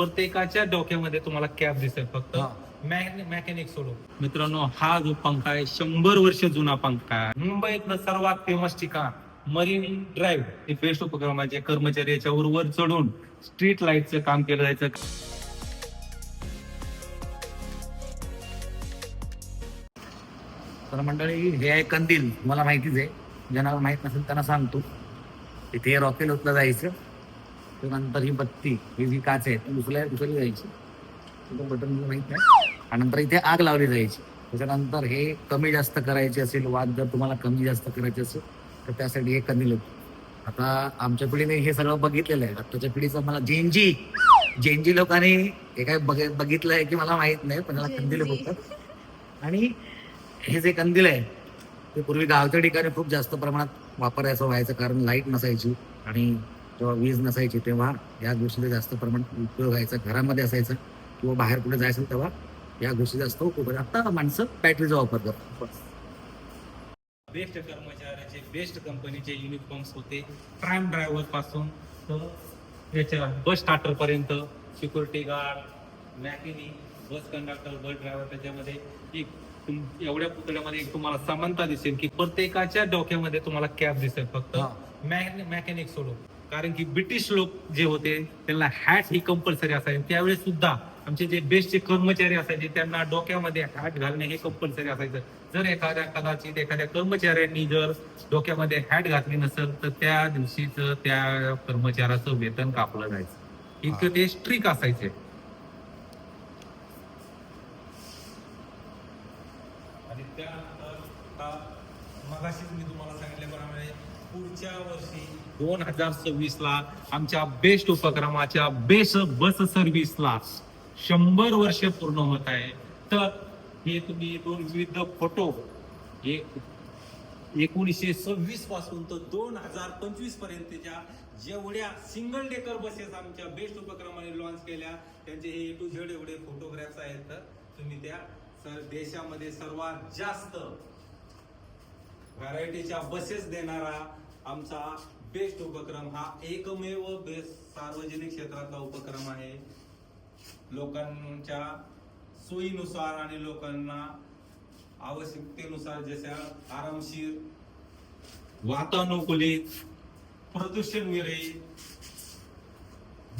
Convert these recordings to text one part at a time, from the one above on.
प्रत्येकाच्या डोक्यामध्ये तुम्हाला कॅप दिसेल फक्त. मॅकॅनिक सोडून. मित्रांनो हा जो पंखा आहे शंभर वर्ष जुना पंखा आहे. मुंबईतलं सर्वात फेमस ठिकाण मरीन ड्राईव्ह. हे बेस्ट उपक्रमाचे कर्मचारी याच्यावर वर चढून स्ट्रीट लाईटचं काम केलं जायचं. तर मंडळी हे आहे कंदील. मला माहितीच आहे. ज्यांना माहीत नसेल त्यांना सांगतो. इथे रॉकेल होतलं जायचं. त्यानंतर ही बत्ती ही जी काच आहे ती दुसऱ्या दुसरी जायची. बटन मला माहीत नाही. आणि नंतर इथे आग लावली जायची. त्याच्यानंतर हे कमी जास्त करायचे असेल वाद जर तुम्हाला कमी जास्त करायचे असेल तर त्यासाठी हे कंदील होतं आता आमच्या पिढीने हे सगळं बघितलेलं आहे. आत्ताच्या पिढीचं मला जेनजी जेनजी लोकांनी हे काय बघ बघितलं आहे की मला माहीत नाही पण त्याला कंदील बोलतात आणि हे जे कंदील आहे ते पूर्वी गावच्या ठिकाणी खूप जास्त प्रमाणात वापरायचं व्हायचं कारण लाइट नसायची. आणि जेव्हा वीज नसायची तेव्हा या गोष्टीचा जास्त प्रमाणात उपयोग व्हायचा घरामध्ये असायचं किंवा बाहेर कुठे जायचं तेव्हा या गोष्टी जास्त उपयोग. आता माणसं बॅटरीचा वापर करतात बस. बेस्ट कर्मचाऱ्याचे बेस्ट कंपनीचे युनिफॉर्म्स होते प्राईम ड्रायव्हरपासून तर याच्या बस स्टार्टर पर्यंत security guard mechanic bus conductor bus driver त्याच्यामध्ये एक एवढ्या पुतळ्यामध्ये एक तुम्हाला समानता दिसेल की प्रत्येकाच्या डोक्यामध्ये तुम्हाला कॅप दिसेल फक्त. मॅकॅनिक सोडून कारण की ब्रिटिश लोक जे होते त्यांना हॅट ही कंपल्सरी असायची. त्यावेळेस सुद्धा आमचे जे बेस्टचे कर्मचारी असायचे त्यांना डोक्यामध्ये हॅट घालणे हे कंपल्सरी असायचं. जर एखाद्या कदाचित एखाद्या कर्मचाऱ्यांनी जर डोक्यामध्ये हॅट घातली नसेल तर त्या दिवशीच त्या कर्मचाऱ्याचं वेतन कापलं जायचं. इतकं ते स्ट्रिक असायचे आणि त्यानंतर आता मगाशीच मी तुम्हाला सांगितल्याप्रमाणे पुढच्या वर्षी दोन हजार सव्वीस ला आमच्या बेस्ट उपक्रमाच्या बेस्ट बस सर्व्हिसला शंभर वर्ष पूर्ण होत आहे. तर हे तुम्ही दोन विविध फोटो हे एकोणीसशे सव्वीसपासून तर दोन हजार पंचवीस पर्यंतच्या जेवढ्या सिंगल डेकर बसेस आमच्या बेस्ट उपक्रमाने लॉन्च केल्या त्यांचे हे ए टू झेड एवढे फोटोग्राफ्स आहेत. तर तुम्ही त्या सर देशामध्ये सर्वात जास्त व्हरायटीच्या बसेस देणारा आमचा बेस्ट उपक्रम हा एकमेव बेस्ट सार्वजनिक क्षेत्रातला उपक्रम आहे. लोकांच्या सोयीनुसार आणि लोकांना आवश्यकतेनुसार जशा आरामशीर वातानुकूलित प्रदूषण विरहित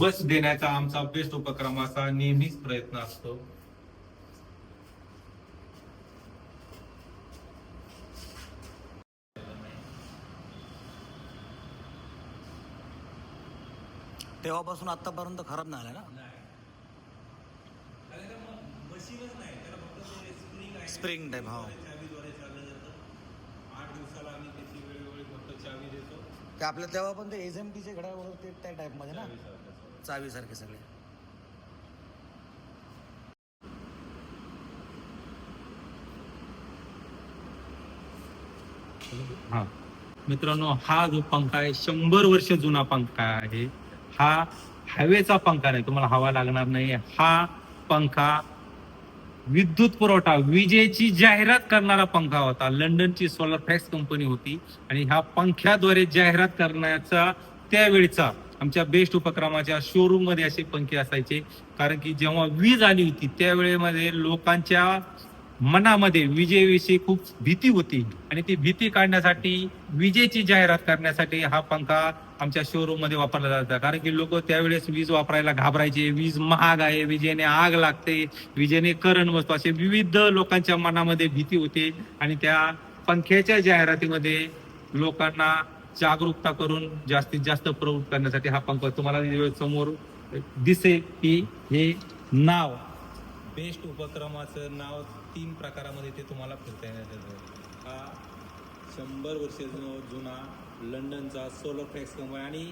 बस देण्याचा आमचा बेस्ट उपक्रमाचा नेहमीच प्रयत्न असतो. तेव्हापासून आतापर्यंत खराब नाही आला ना? मशीनच नाही त्याला फक्त स्प्रिंग आहे स्प्रिंग टाईप हा. चावीद्वारे चाललं जातं आठ दिवसाला आम्ही त्याची वेळोवेळी फक्त चावी देतो ते आपल्या तेव्हा पण ते एस एम टीचे घड्याळ वगैरे ते त्या टाईपमध्ये ना? चावीसारखे सगळे. हा. मित्रांनो हा जो पंखा आहे शंभर वर्ष जुना पंखा आहे. हा हवेचा पंखा नाही तुम्हाला हवा लागणार नाही हा पंखा विद्युत पुरवठा विजेची जाहिरात करणारा पंखा होता. लंडनची सोलर फॅक्स कंपनी होती आणि ह्या पंख्याद्वारे जाहिरात करण्याचा त्यावेळचा आमच्या बेस्ट उपक्रमाच्या शोरूममध्ये असे पंखे असायचे. कारण की जेव्हा वीज आली होती त्यावेळेमध्ये लोकांच्या मनामध्ये विजेविषयी खूप भीती होती. आणि ती भीती काढण्यासाठी विजेची जाहिरात करण्यासाठी हा पंखा आमच्या शोरूममध्ये वापरला जायचा कारण की लोक त्यावेळेस वीज वापरायला घाबरायचे. वीज महाग आहे विजेने आग लागते विजेने करंट बसतो असे विविध लोकांच्या मनामध्ये भीती होती. आणि त्या पंख्याच्या जाहिरातीमध्ये लोकांना जागरूकता करून जास्तीत जास्त प्रवृत्त करण्यासाठी हा पंख तुम्हाला समोर दिसेल की हे नाव. बेस्ट उपक्रमाचं नाव तीन प्रकारामध्ये ते तुम्हाला फिरता येण्यात येतं हा शंभर वर्ष जुना लंडनचा सोलर फ्लेक्स कंपनी आणि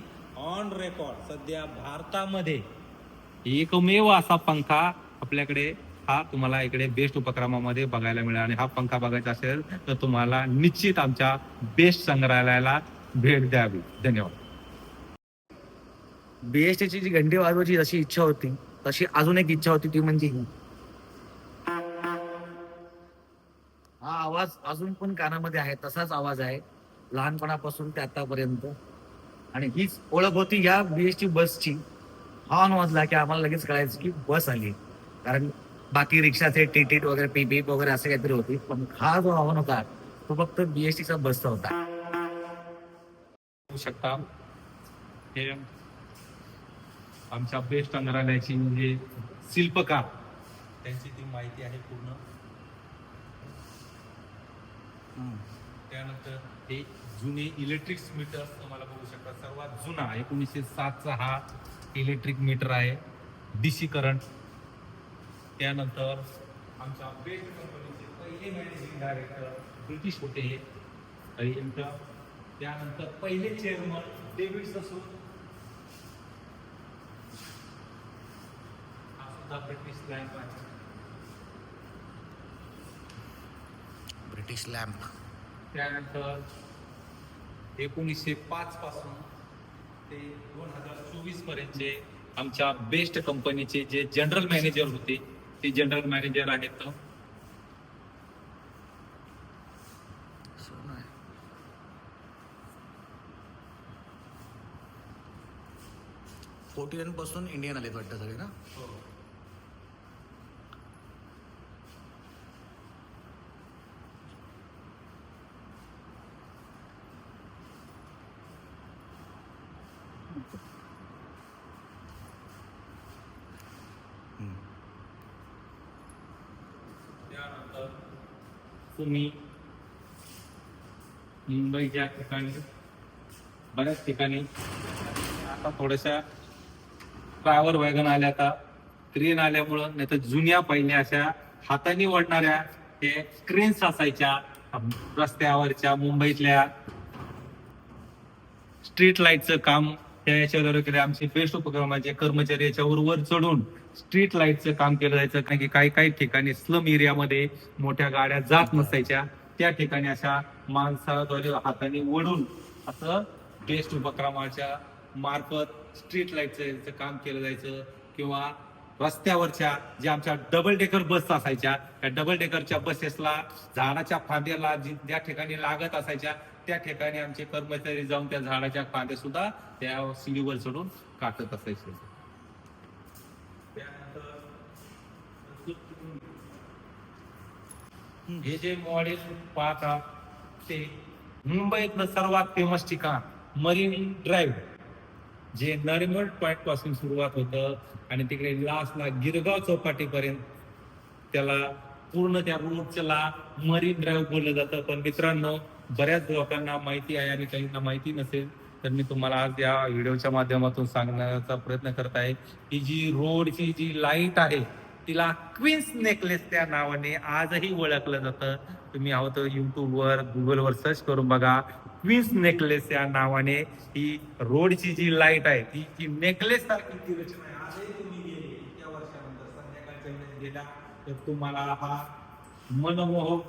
ऑन रेकॉर्ड सध्या भारतामध्ये एकमेव असा पंखा आपल्याकडे हा तुम्हाला इकडे बेस्ट उपक्रमामध्ये बघायला मिळेल आणि हा पंखा बघायचा असेल तर तुम्हाला निश्चित आमच्या बेस्ट संग्रहालयाला भेट द्यावी. धन्यवाद. बीएसटीची जी घंटी वाजवायची जशी इच्छा होती तशी अजून एक इच्छा होती ती म्हणजे आवाज अजून पण कानामध्ये आहे तसाच आवाज आहे लहानपणापासून ते आतापर्यंत. आणि हीच ओळख होती या बीएसटी बसची हॉर्न वाजला की आम्हाला लगेच कळायचं की बस आली. कारण बाकी रिक्षाचे टिटीट वगैरे पीपीप वगैरे असे काहीतरी होती. पण हा जो आव्हान होता तो फक्त बीएसटीचा बसचा होता. शकता. हे आमच्या बेस्ट संग्रहालयाची म्हणजे शिल्पकार त्यांची ती माहिती आहे पूर्ण. त्यानंतर हे जुने इलेक्ट्रिक मीटर तुम्हाला बघू शकता. सर्वात जुना एकोणीसशे सातचा हा इलेक्ट्रिक मीटर आहे. डीसी करंट त्यानंतर आमच्या बेस्ट कंपनीचे पहिले मॅनेजिंग डायरेक्टर ब्रिटिश होते हे. पर्यंत त्यानंतर पहिले चेअरमन डेव्हिड ससून हा सुद्धा ब्रिटिश लँड आहे ब्रिटिश लॅम्प त्यानंतर एकोणीसशे पाच पासून ते दोन हजार चोवीस पर्यंतचे आमच्या बेस्ट कंपनीचे जे जनरल मॅनेजर होते ते जनरल मॅनेजर आहेत फोर्टी वनपासून इंडियन आलेत वाटतं सगळे ना त्यानंतर तुम्ही मुंबईच्या ठिकाणी बऱ्याच ठिकाणी आता थोड्याशा ट्रॅव्हल वॅगन आल्या आता क्रेन आल्यामुळं नाही तर जुन्या पहिल्या अशा हाताने ओढणाऱ्या ते क्रेन्स असायच्या रस्त्यावरच्या मुंबईतल्या स्ट्रीट लाईटचं काम त्या याच्यावर वगैरे आमचे बेस्ट उपक्रमाचे म्हणजे कर्मचारी याच्यावर वर चढून स्ट्रीट लाईटचं काम केलं जायचं. कारण की काही काही ठिकाणी स्लम एरियामध्ये मोठ्या गाड्या जात नसायच्या. त्या ठिकाणी अशा माणसाद्वारे हाताने ओढून असं बेस्ट उपक्रमाच्या मार्फत स्ट्रीट लाईटचं काम केलं जायचं. किंवा रस्त्यावरच्या ज्या आमच्या डबल डेकर बस असायच्या त्या डबल डेकरच्या बसेसला झाडाच्या फांद्याला ज्या ठिकाणी लागत असायच्या त्या ठिकाणी आमचे कर्मचारी जाऊन त्या झाडाच्या फांद्या सुद्धा त्या शिडीवर चढून काटत असायचे. हे जे मॉडेल पाहता ते मुंबईतलं सर्वात फेमस ठिकाण मरीन ड्राईव्ह जे नरिमल पॉइंटपासून सुरुवात होतं आणि तिकडे लास्टला गिरगाव चौपाटीपर्यंत त्याला पूर्ण त्या रोडच्याला मरीन ड्राईव्ह बोललं जातं. पण मित्रांनो बऱ्याच लोकांना माहिती आहे आणि काहींना माहिती नसेल तर मी तुम्हाला आज या व्हिडिओच्या माध्यमातून सांगण्याचा प्रयत्न करत आहे की जी रोडची जी लाइट आहे तिला क्वीन्स नेकलेस त्या नावाने आजही ओळखलं जातं. तुम्ही आहोत युट्यूबवर गुगलवर सर्च करून बघा. क्वीन्स नेकलेस या नावाने ही रोडची जी लाइट आहे ती जी नेकलेस सारखी ती रचना आहे. आजही तुम्ही गेले इतक्या वर्षानंतर संध्याकाळच्या वेळेस गेला तर तुम्हाला हा मनमोहक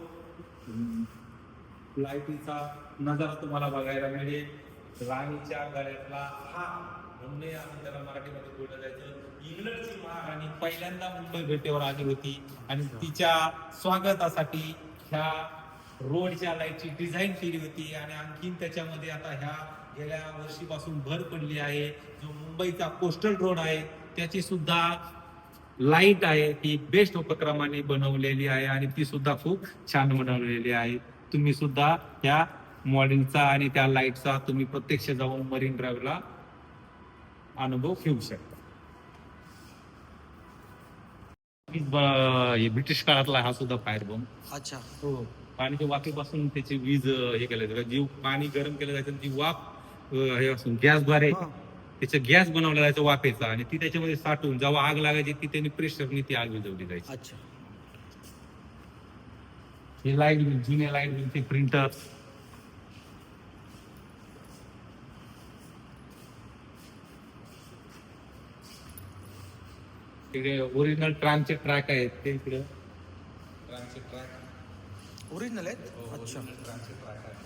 लाईटीचा नजारा तुम्हाला बघायला मिळेल. राणीच्या गळ्यातला हा म्हणणे आम्ही त्याला मराठीमध्ये बोललं जायचं. इंग्लंडची महाराणी पहिल्यांदा मुंबई भेटीवर आली होती आणि तिच्या स्वागतासाठी ह्या रोडच्या लाईटची डिझाईन केली होती आणि आणखीन त्याच्यामध्ये आता ह्या गेल्या वर्षीपासून भर पडली आहे. जो मुंबईचा कोस्टल रोड आहे त्याची सुद्धा लाइट आहे. ती बेस्ट उपक्रमाने बनवलेली आहे आणि ती सुद्धा खूप छान बनवलेली आहे. तुम्ही सुद्धा त्या मॉडेलचा आणि त्या लाईटचा तुम्ही प्रत्यक्ष जाऊन मरीन ड्राईव्हला अनुभव घेऊ शकता. ब- ब्रिटिश काळातला हा सुद्धा फायर बॉम्ब अच्छा. हो. पाण्याच्या वाफेपासून त्याची वीज हे केलं जायचं जी पाणी गरम केलं जायचं ती वाफ हे असून गॅसद्वारे. त्याचं गॅस बनवला जायचं वाफेचा आणि ती त्याच्यामध्ये साठवून जेव्हा आग लागायची ती त्यांनी प्रेशरने ती आग विझवली जायची. अच्छा. हे लाइट बिल जुने लाइट बिलचे प्रिंटर तिकडे ओरिजिनल ट्रामचे ट्रॅक आहेत ते इकडे. ट्रामचे ट्रॅक ओरिजिनल आहेत अच्छा ट्रामचे ट्रॅक आहेत.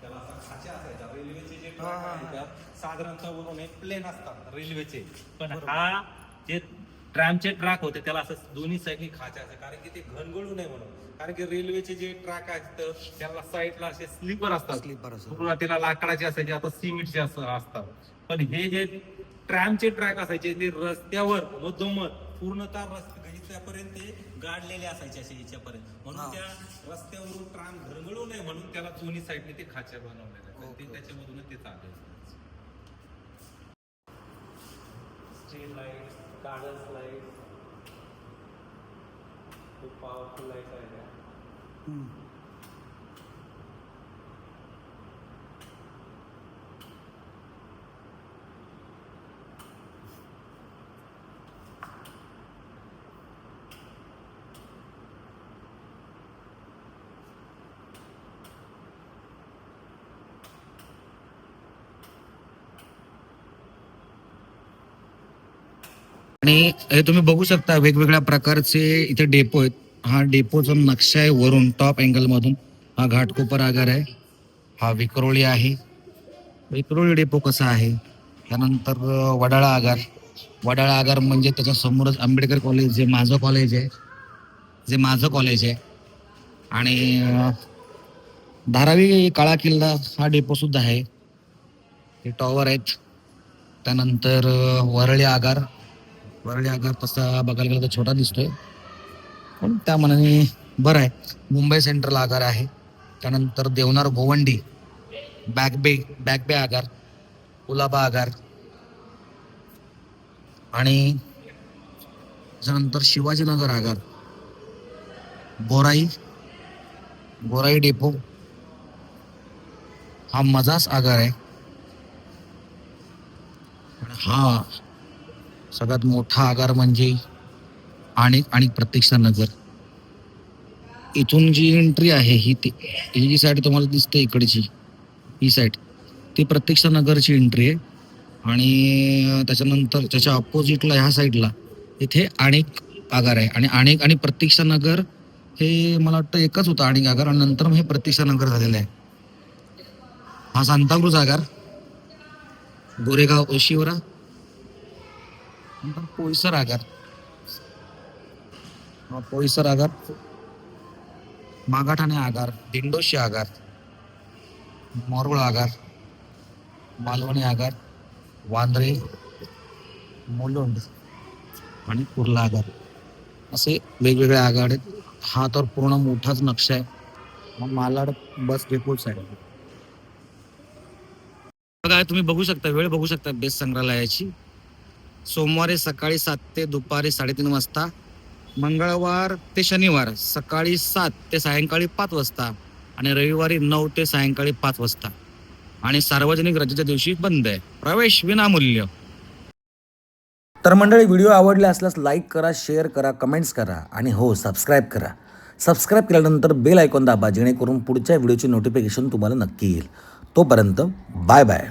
त्याला असा खाचा असायचा. रेल्वेचे जे हा, ट्रॅक हा, आहेत हा. साधारणतः वरून हे प्लेन असतात रेल्वेचे पण हा जे ट्रॅमचे ट्रॅक होते त्याला असं दोन्ही साईडनी खाचे असे कारण की ते घनगळू नये म्हणून. कारण की रेल्वेचे जे ट्रॅक असतं त्याला साईडला असे स्लीपर असतात. स्लीपर सुरुवातीला लाकडाचे असायचे आता सिमेंटचे असं असतात. पण हे जे ट्रॅमचे ट्रॅक असायचे ते रस्त्यावर मधोमध पूर्णतः रस्ते गणितापर्यंत ते गाडलेले असायचे असे याच्यापर्यंत. म्हणून हा. त्या रस्त्यावरून ट्राम घरगळू नये म्हणून त्याला दोन्ही साईडने ते खाच्या बनवलेले आहेत. ते त्याच्यामधूनच ते चालेल स्ट्रीट लाइट गार्डन्स लाइट खूप पॉवरफुल लाइट आहे आणि हे तुम्ही बघू शकता वेगवेगळ्या प्रकारचे इथे डेपो आहेत. हा डेपोचा नक्षा आहे वरून टॉप अँगल मधून. हा घाटकोपर आगार आहे. हा विक्रोळी आहे. विक्रोळी डेपो कसा आहे? त्यानंतर वडाळा आगार. वडाळा आगार म्हणजे त्याच्या समोरच आंबेडकर कॉलेज जे माझं कॉलेज आहे. जे माझं कॉलेज आहे. आणि धारावी काळा किल्ला हा डेपो सुद्धा आहे. हे टॉवर आहेत. त्यानंतर वरळी आगार. वरळी आगार तसा बघायला गेला तर छोटा दिसतोय. पण त्या मनाने बरं आहे. मुंबई सेंट्रल आगार आहे. त्यानंतर देवनार भोवंडी बॅकबे बॅकबे आगार कुलाबा आगार आणि त्याच्यानंतर शिवाजीनगर आगार. बोराई बोराई डेपो हा मजाच आगार आहे. हा सगळ्यात मोठा आगार म्हणजे अनेक आणि प्रत्यक्ष नगर. इथून जी एंट्री आहे ही ती ही जी साईड तुम्हाला दिसते इकडची ही साईड ती प्रत्यक्ष नगरची एंट्री आहे. आणि त्याच्यानंतर त्याच्या अपोजिटला ह्या साईडला इथे अनेक आगार आहे. आणि अनेक आणि प्रतीक्षा नगर हे मला वाटतं एकच होतं अनेक आगार. आणि नंतर मग हे प्रतीक्षा नगर झालेलं आहे. हा सांताक्रूज आगार. गोरेगाव ओशिवरा. नंतर पोईसर आगार पोईसर आगार मागाठाणे आगार दिंडोशी आगार मोरवळ आगार मालवणी आगार वांद्रे मुलुंड आणि कुर्ला आगार असे वेगवेगळे आगार आहेत. हा तर पूर्ण मोठाच नक्षा आहे. मग मालाड बस डेपोच साईड बघा तुम्ही बघू शकता वेळ बघू शकता बेस संग्रहालयाची. सोमवारी सकाळी सात ते दुपारी साडेतीन वाजता मंगळवार ते शनिवार सकाळी सात ते सायंकाळी पाच वाजता आणि रविवारी नऊ ते सायंकाळी पाच वाजता. आणि सार्वजनिक रजेच्या दिवशी बंद आहे. प्रवेश विनामूल्य. तर मंडळी व्हिडिओ आवडले असल्यास लाईक करा शेअर करा कमेंट्स करा आणि हो सबस्क्राईब करा. सबस्क्राईब केल्यानंतर बेल आयकॉन दाबा जेणेकरून पुढच्या व्हिडिओची नोटिफिकेशन तुम्हाला नक्की येईल. तोपर्यंत बाय बाय.